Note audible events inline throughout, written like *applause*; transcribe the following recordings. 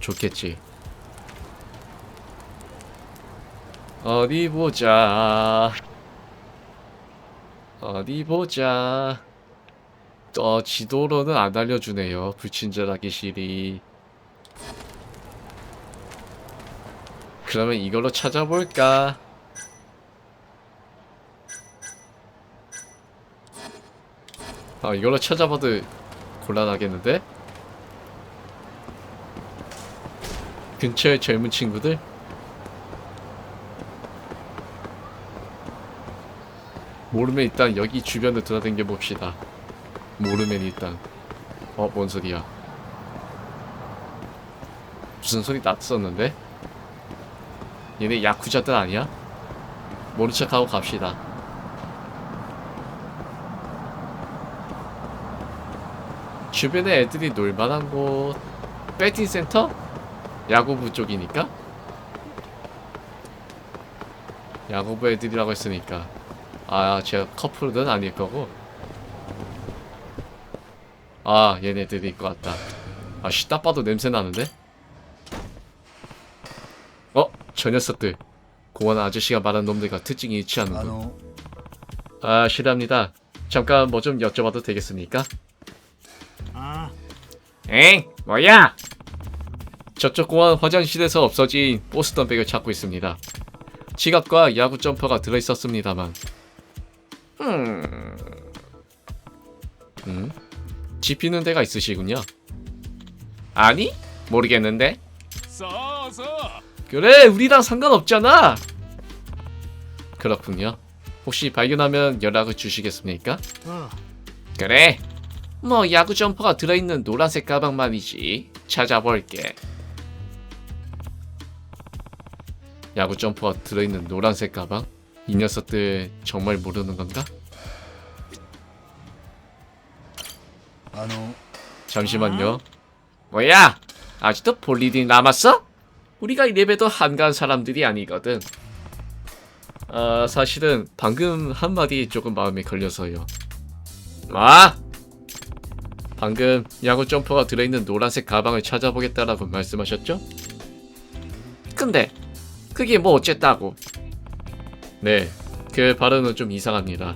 좋겠지. 어디 보자. 어디 보자. 어, 지도로는 안 알려주네요. 불친절하기 실이. 그러면 이걸로 찾아볼까? 아, 이걸로 찾아봐도 곤란하겠는데? 근처에 젊은 친구들? 모르면 일단 여기 주변을 돌아다녀 봅시다. 모르면 일단 어, 뭔 소리야? 무슨 소리 났었는데? 얘네 야쿠자들 아니야? 모른 척하고 갑시다. 주변에 애들이 놀만한 곳 배팅 센터? 야구부 쪽이니까? 야구부 애들이라고 했으니까 아 제가 커플은 아닐 거고 아 얘네들일 것 같다 아씨 딱 봐도 냄새 나는데? 어? 저 녀석들 공원 아저씨가 말한 놈들과 특징이 일치하는군 の아 실합니다 잠깐 뭐 좀 여쭤봐도 되겠습니까? あ 엥? 뭐야? 저쪽 공항 화장실에서 없어진 보스턴백을 찾고 있습니다. 지갑과 야구 점퍼가 들어있었습니다만. 음. 음? 집히는 데가 있으시군요. 아니? 모르겠는데. 그래, 우리랑 상관없잖아. 그렇군요. 혹시 발견하면 연락을 주시겠습니까? 어. 그래. 뭐 야구 점퍼가 들어있는 노란색 가방만이지 찾아볼게. 야구 점퍼가 들어있는 노란색 가방? 이 녀석들 정말 모르는 건가? 잠시만요. 뭐야? 아직도 볼 일이 남았어? 우리가 이래봬도 한가한 사람들이 아니거든. 아, 사실은 방금 한마디 조금 마음에 걸려서요. 아! 방금 야구 점퍼가 들어있는 노란색 가방을 찾아보겠다라고 말씀하셨죠? 근데 그게 뭐 어쨌다고? 네, 그 발언은 좀 이상합니다.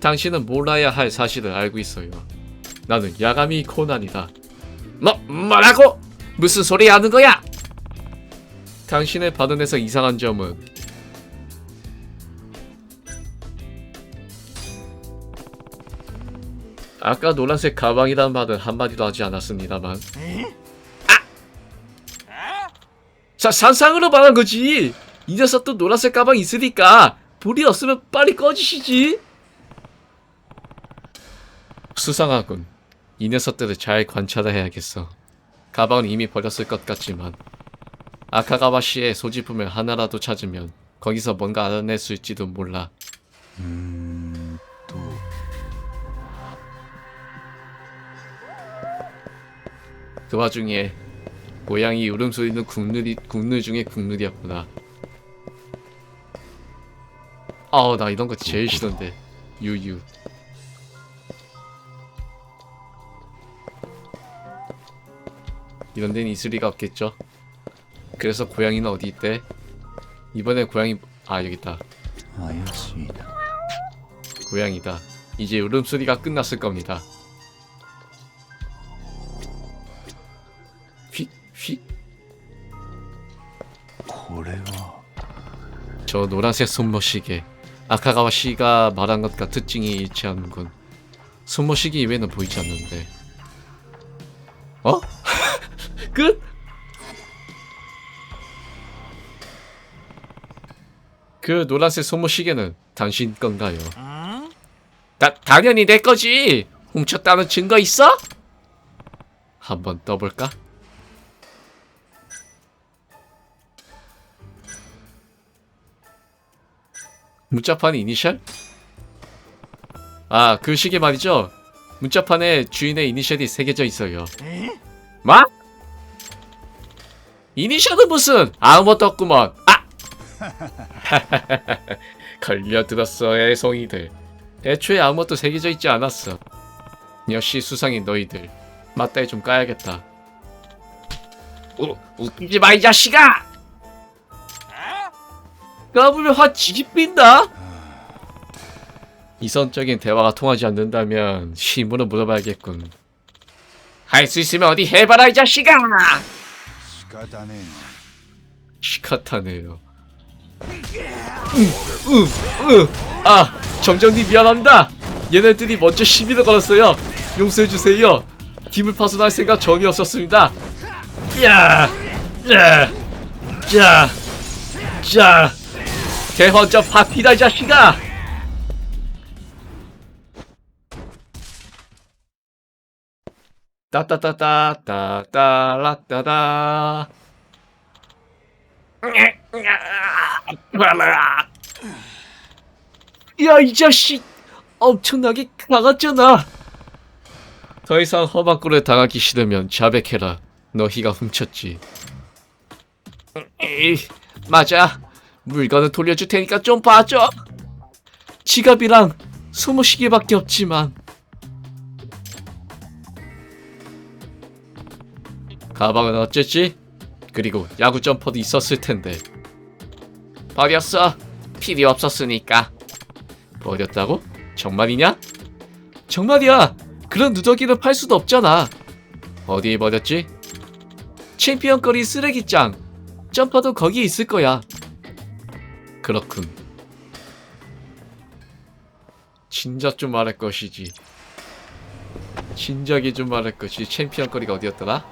당신은 몰라야 할 사실을 알고 있어요. 나는 야가미 코난이다. 뭐 뭐라고? 무슨 소리 하는 거야? 당신의 발언에서 이상한 점은 아까 노란색 가방이란 말은 한마디도 하지 않았습니다만 아! 자, 산상으로 말한 거지. 이 녀석도 노란색 가방 있으니까 불이 없으면 빨리 꺼지시지. 수상하군. 이 녀석들을 잘 관찰해야겠어. 가방은 이미 버렸을 것 같지만 아카가와 씨의 소지품을 하나라도 찾으면 거기서 뭔가 알아낼 수 있지도 몰라. 음, 또 그 와중에 고양이 울음소리는 국룰이, 국룰 중에 국룰이었구나. 아우, 나 이런 거 제일 싫은데. 유유. 이런 데는 있을 리가 없겠죠? 그래서 고양이는 어디 있대? 이번에 고양이 아 여기 있다. 아, 고양이다. 이제 울음소리가 끝났을 겁니다. 저 노란색 손모시계. 아카가와 씨가 말한 것과 특징이 일치하는군. 손모시계 이외에는 보이지 않는데. 어? *laughs* 끝? 그 노란색 손모시계는 당신 건가요? あ 다, 당연히 내 거지. 훔쳤다는 증거 있어? 한번 떠볼까? 문자판 이니셜? 아, 그 시계 말이죠. 문자판에 주인의 이니셜이 새겨져 있어요. え 뭐? 이니셜은 무슨? 아무것도 없구먼. 아! *laughs* 걸려들었어, 애송이들. 애초에 아무것도 새겨져 있지 않았어. 역시 수상인 너희들. 맞다이 좀 까야겠다. 우, 웃기지 마 이 자식아 까불면 화 지기 삔다? 아, 이성적인 대화가 통하지 않는다면 신문을 물어봐야겠군. 할 수 있으면 어디 해봐라 이 자식아! 시카타네. 시카타네요. 으으으아 음, 음, 음. 정정님 미안합니다. 얘네들이 먼저 시비를 걸었어요. 용서해 주세요. 팀을 파손할 생각 전혀 없었습니다. 야, 야, 야, 자, 대헌전 파티다 이 자식아. 따따따따따따라따다. 야, 이 자식 엄청나게 강았잖아. 더 이상 꼴을 당하기 싫으면 자백해라. 너희가 훔쳤지. 에이, 맞아. 물건을 돌려줄 테니까 좀 봐줘. 지갑이랑 소모시계밖에 없지만. 가방은 어쨌지? 그리고 야구 점퍼도 있었을 텐데. 버렸어. 필요 없었으니까. 버렸다고? 정말이냐? 정말이야. 그런 누더기를 팔 수도 없잖아. 어디에 버렸지? 챔피언 거리 쓰레기장. 점퍼도 거기에 있을 거야. 그렇군. 진작 좀 말할 것이지. 진작에 좀 말할 것이 챔피언 거리가 어디였더라?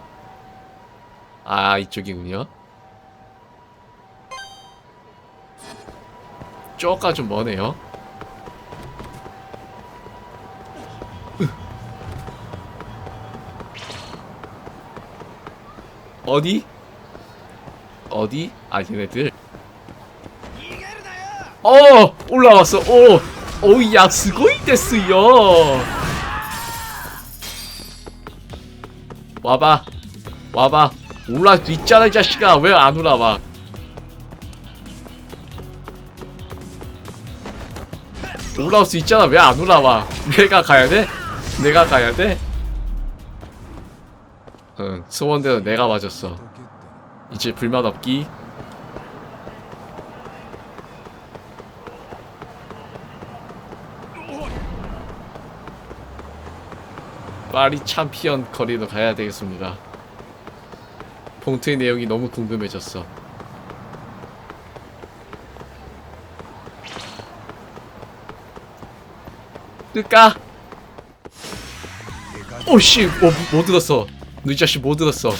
아 이쪽이군요. 쪼가 좀 머네요. 어디? 어디? 아 얘네들 어 올라왔어. 오 오야 스고이 데스요. 와봐. 와봐. 올라 수 있잖아 이 자식아. 왜 안 올라와? 올라올 수 있잖아. 왜 안 올라와? 내가 가야 돼? 내가 가야 돼? 응 소원대로 내가 맞았어. 이제 불만 없기 파리 챔피언 거리로 가야 되겠습니다. 봉투의 내용이 너무 궁금해졌어. 뜰까? 오씨, 뭐, 뭐 들었어? 자식 뭐 들었어?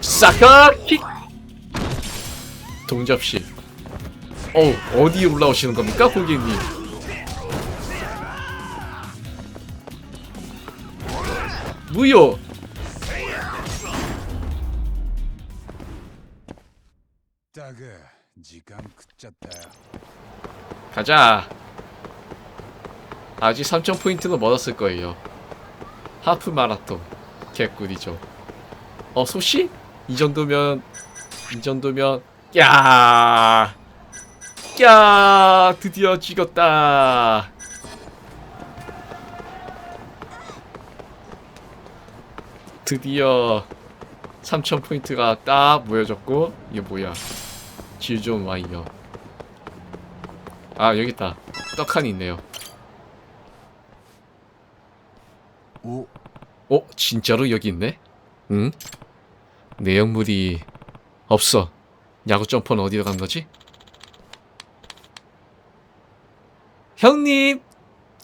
사카 킥! 동접시. 어, 어디 올라오시는 겁니까, 고객님? 무효 가자 아직 3천 포인트도 멀었을 거예요 하프 마라톤 개꿀이죠 어 소시? 이 정도면 이 정도면 야! 야! 드디어 찍었다 드디어 3천 포인트가 딱 모여졌고 이게 뭐야 질존 와이어 아 여기있다 떡하니 있네요 오. 어? 진짜로 여기 있네? 응? 내용물이 없어 야구 점퍼는 어디로 간 거지? 형님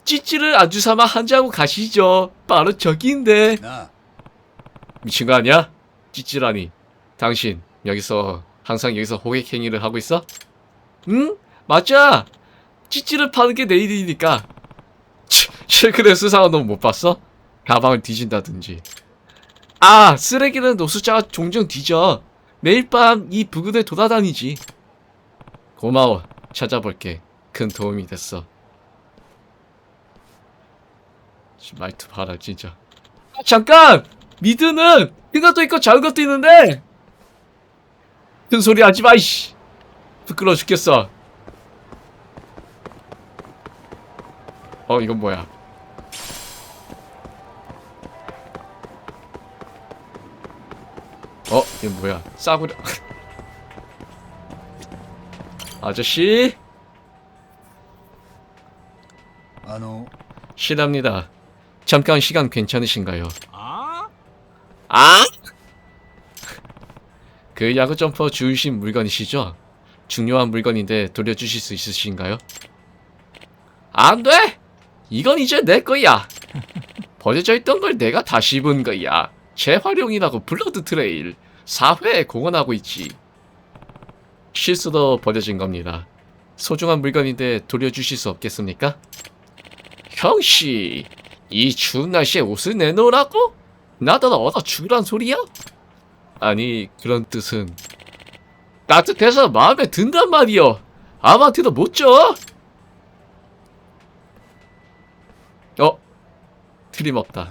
찌찌를 아주삼아 한잔하고 가시죠 바로 저기인데 나. 미친 거 아니야? 찌찌라니. 당신 여기서 항상 여기서 호객 행위를 하고 있어? 응? 맞아. 찌찌를 파는 게 내 일이니까. 치, 최근에 수상한 놈 못 봤어? 가방을 뒤진다든지. 아, 쓰레기는 노숙자가 종종 뒤져. 매일 밤 이 부근에 돌아다니지. 고마워. 찾아볼게. 큰 도움이 됐어. 씨, 말투 봐라, 진짜. 아, 잠깐! 미드는 큰 것도 있고 작은 것도 있는데 큰 소리 하지 마 이씨 부끄러워 죽겠어 어 이건 뭐야 어? 이거 뭐야? 싸구려. *laughs* 아저씨? あの 실합니다. 잠깐 시간 괜찮으신가요? あ 아? 그 야구 점퍼 주우신 물건이시죠? 중요한 물건인데 돌려주실 수 있으신가요? 안 돼! 이건 이제 내 거야. 버려져 있던 걸 내가 다시 입은 거야. 재활용이라고 블러드 트레일 4회에 공헌하고 있지. 실수로 버려진 겁니다. 소중한 물건인데 돌려주실 수 없겠습니까? 형씨, 이 추운 날씨에 옷을 내놓으라고? 나더러 얻어 죽으란 소리야? 아니 그런 뜻은 따뜻해서 마음에 든단 말이여 아마한테도 못 줘? 어? 틀림없다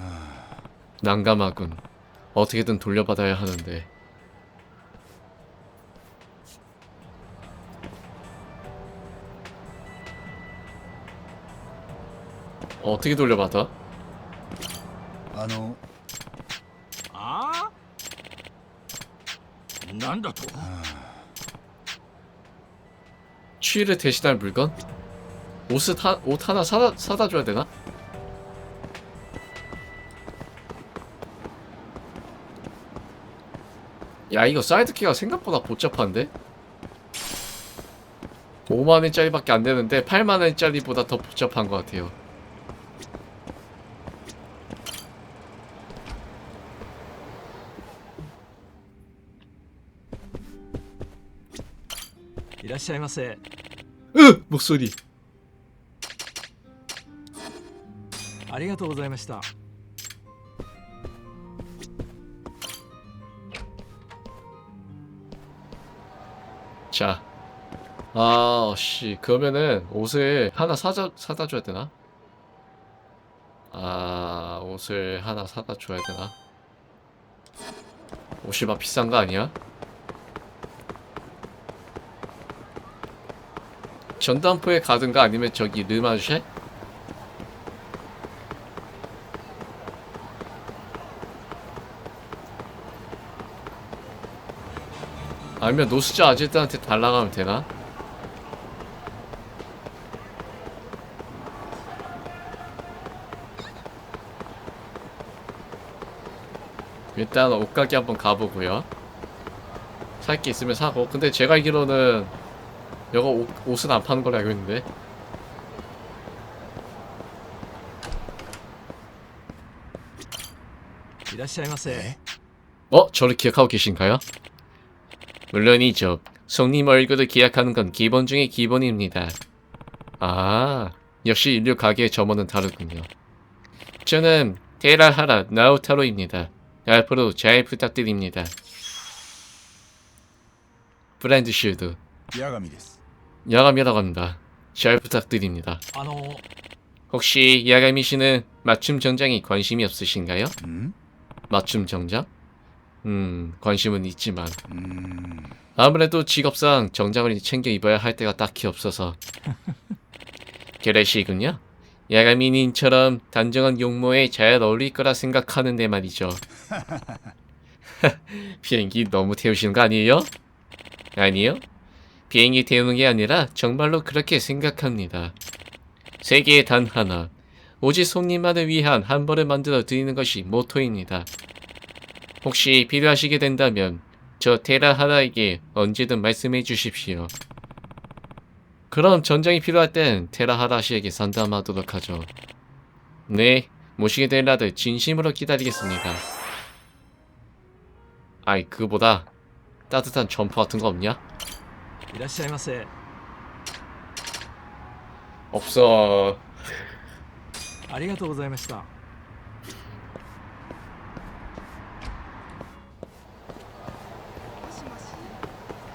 난감하군 어떻게든 돌려받아야 하는데 어떻게 돌려받아? なんだと 추위를 대신할 물건? 옷을 하, 옷 하나 사다, 사다 줘야 되나? 야 이거 사이드키가 생각보다 복잡한데? 5만원짜리밖에 안 되는데 8만원짜리보다 더 복잡한 것 같아요 しゃいませ 으! 목소리 ありがとうございました 자, 아, 씨, 그러면은 옷을 하나 사자, 사다 줘야 되나? 아, 옷을 하나 사다 줘야 되나? 옷이 막 비싼 거 아니야? 전담포에 가든가 아니면 저기 르마쉐? 아니면 노스자 아제트한테 달라가면 되나? 일단 옷가게 한번 가보고요. 살 게 있으면 사고. 근데 제가 알기로는 이거 옷, 옷은 안 파는 걸로 알고 있는데. いらっしゃいませ 에? 어? 저를 기억하고 계신가요? 물론이죠. 손님 얼굴을 기억하는 건 기본 중의 기본입니다. 아, 역시 인류 가게의 점원은 다르군요. 저는 테라하라 나우타로입니다. 앞으로 잘 부탁드립니다. 브랜드 쉴드. 八神です 야감이라고 합니다. 잘 부탁드립니다. 아노 혹시 야가미 씨는 맞춤 정장에 관심이 없으신가요? 음? 맞춤 정장? 음, 관심은 있지만 음. 아무래도 직업상 정장을 챙겨 입어야 할 때가 딱히 없어서 *laughs* 그러시군요. 야가미님처럼 단정한 용모에 잘 어울릴 거라 생각하는데 말이죠. *laughs* *laughs* 비행기 너무 태우시는 거 아니에요? 아니요? 비행기 태우는 게 아니라 정말로 그렇게 생각합니다. 세계에 단 하나. 오직 손님만을 위한 한 벌을 만들어 드리는 것이 모토입니다. 혹시 필요하시게 된다면 저 테라 하나에게 언제든 말씀해 주십시오. 그럼 전장이 필요할 땐 테라 하라 씨에게 상담하도록 하죠. 네, 모시게 될 날을 진심으로 기다리겠습니다. 아이, 그거보다 따뜻한 점퍼 같은 거 없냐? いらっしゃいませ 없어. ありがとうございました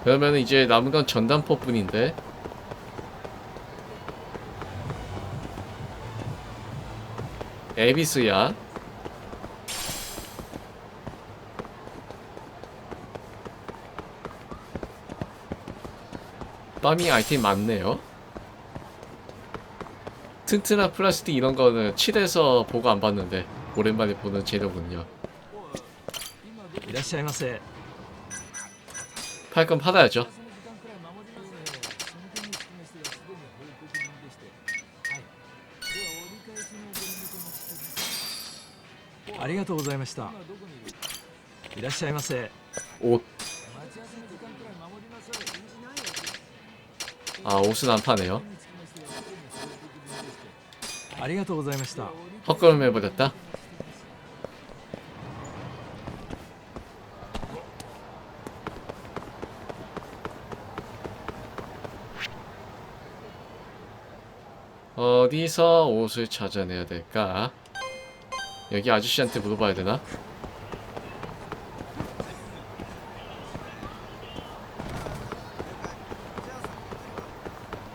그러면 이제 남은 건 전단포뿐인데. 에비스야. 빠미 아이템 많네요. 튼튼한 플라스틱 이런 거는 칠해서 보고 안 봤는데 오랜만에 보는 재료군요. 팔건 팔아야죠. 감사합니다. 옷 아 옷은 안 파네요. 헛걸음 해버렸다. 어디서 옷을 찾아내야 될까? 여기 아저씨한테 물어봐야 되나?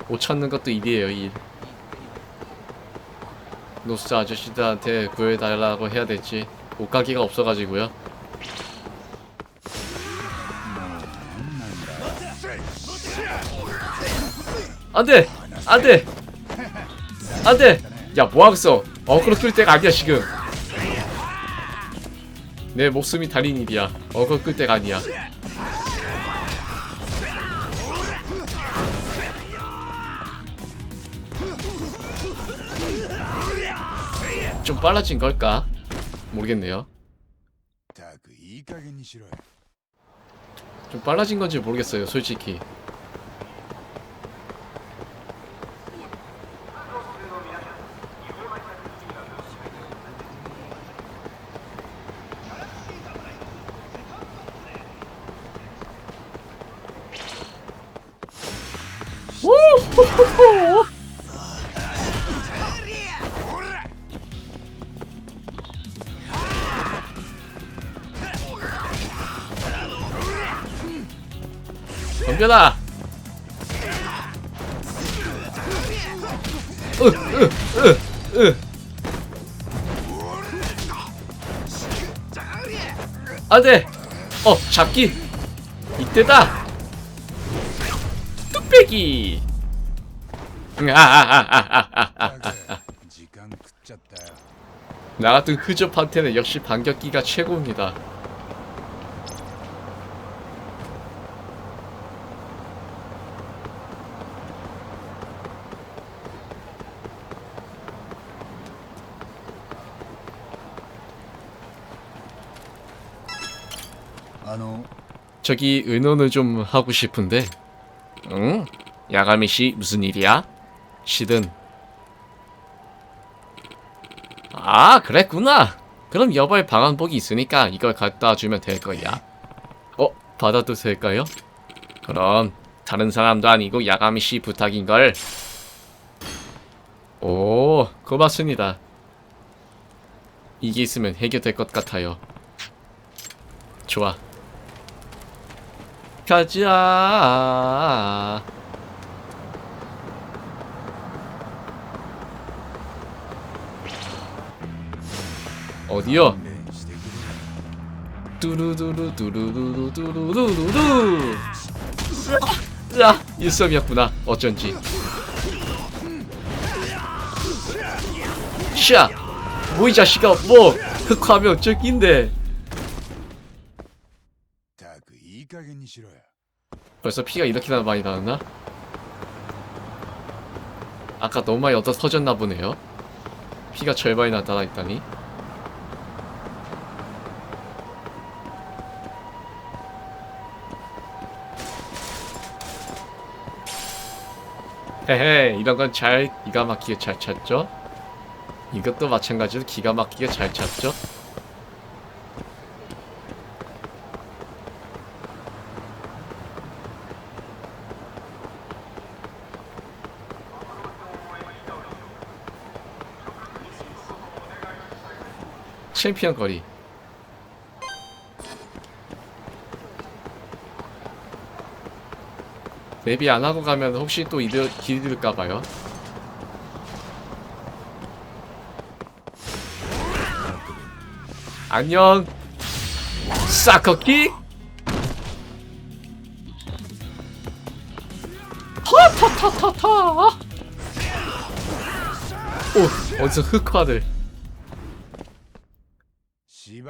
옷 찾는 것도 일이에요, 일. 노스 아저씨들한테 구해달라고 해야 될지 옷 가게가 없어가지고요. 안돼, 안돼, 안돼. 야 뭐하겠어? 어그로 끌 때가 아니야 지금. 내 목숨이 달린 일이야. 어그로 끌 때가 아니야. 좀 빨라진 걸까? 모르겠네요. 좀 빨라진 건지 모르겠어요, 솔직히. 당겨다 안돼. 어 잡기. 이때다. 뚝배기. 아, 아, 아, 나 같은 흐접한테는 역시 반격기가 최고입니다. 저기 의논을 좀 하고 싶은데. 응? 야가미 씨 무슨 일이야? 시든. 아 그랬구나. 그럼 여벌 방한복이 있으니까 이걸 갖다 주면 될 거야. 어 받아도 될까요? 그럼 다른 사람도 아니고 야가미 씨 부탁인 걸. 오 고맙습니다. 이게 있으면 해결될 것 같아요. 좋아. 가자. 어디요? 두루두루 두루두루 두루두루 자 일섬이었구나 어쩐지 샤! 뭐이 자식아 뭐 흑화면 저긴데 이 벌써 피가 이렇게나 많이 나왔나? 아까 너무 많이 얻어 터졌나 보네요. 피가 절반이 나타나 있다니. 헤헤, 이런 건 잘 기가 막히게 잘 찾죠? 이것도 마찬가지로 기가 막히게 잘 찾죠? 챔피언 거리. 내비 안 하고 가면 혹시 또 이들 길들까 봐요. 안녕. 사커킥. 타타타타타. 오, 어디서 흑화들.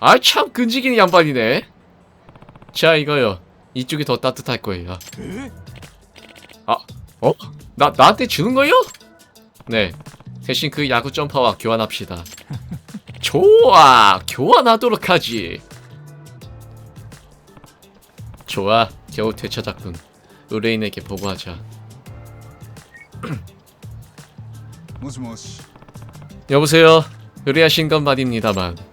아 참 끈질기는 양반이네. 자 이거요. 이쪽이 더 따뜻할 거예요. 아 어? 나, 나한테 주는 거요? 네. 대신 그 야구 점퍼와 교환합시다. *laughs* 좋아! 교환하도록 하지. 좋아. 겨우 되찾았군. 의뢰인에게 보고하자. *clears throat* 뭐 여보세요? 의뢰하신 건 말입니다만.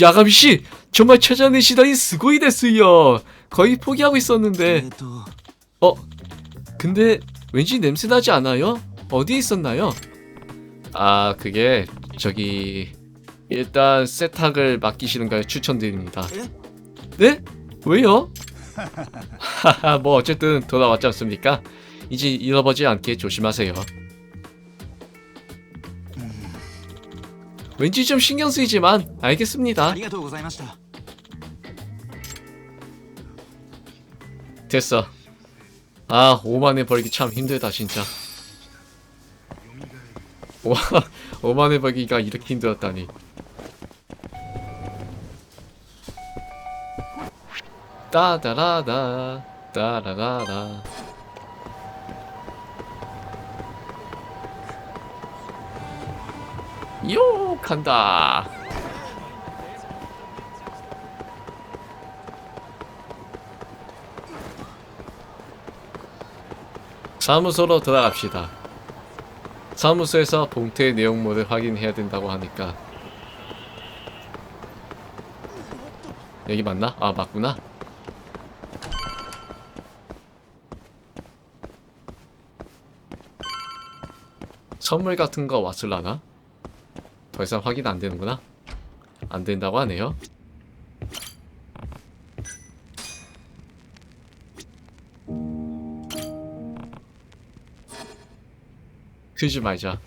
야가미 씨, 정말 찾아내시다니 스고이 됐어요. 거의 포기하고 있었는데. と 어, 근데 왠지 냄새 나지 않아요? 어디에 있었나요? 아, 그게 저기 일단 세탁을 맡기시는 걸 추천드립니다. 네? 왜요? *laughs* 하하, 뭐 어쨌든 돌아왔지 않습니까? 이제 잃어버지 않게 조심하세요. 왠지 좀 신경 쓰이지만 알겠습니다. 됐어. 아, 5만에 벌기 참 힘들다, 진짜. 와, 5만에 *laughs* 벌기가 이렇게 힘들었다니. 따다라다, 따라라라. 요, 간다. 사무소로 돌아갑시다. 사무소에서 봉투의 내용물을 확인해야 된다고 하니까 여기 맞나? 아 맞구나. 선물 같은 거 왔을라나? 더 이상 확인 안 되는구나. 안 된다고 하네요. 크지 말자.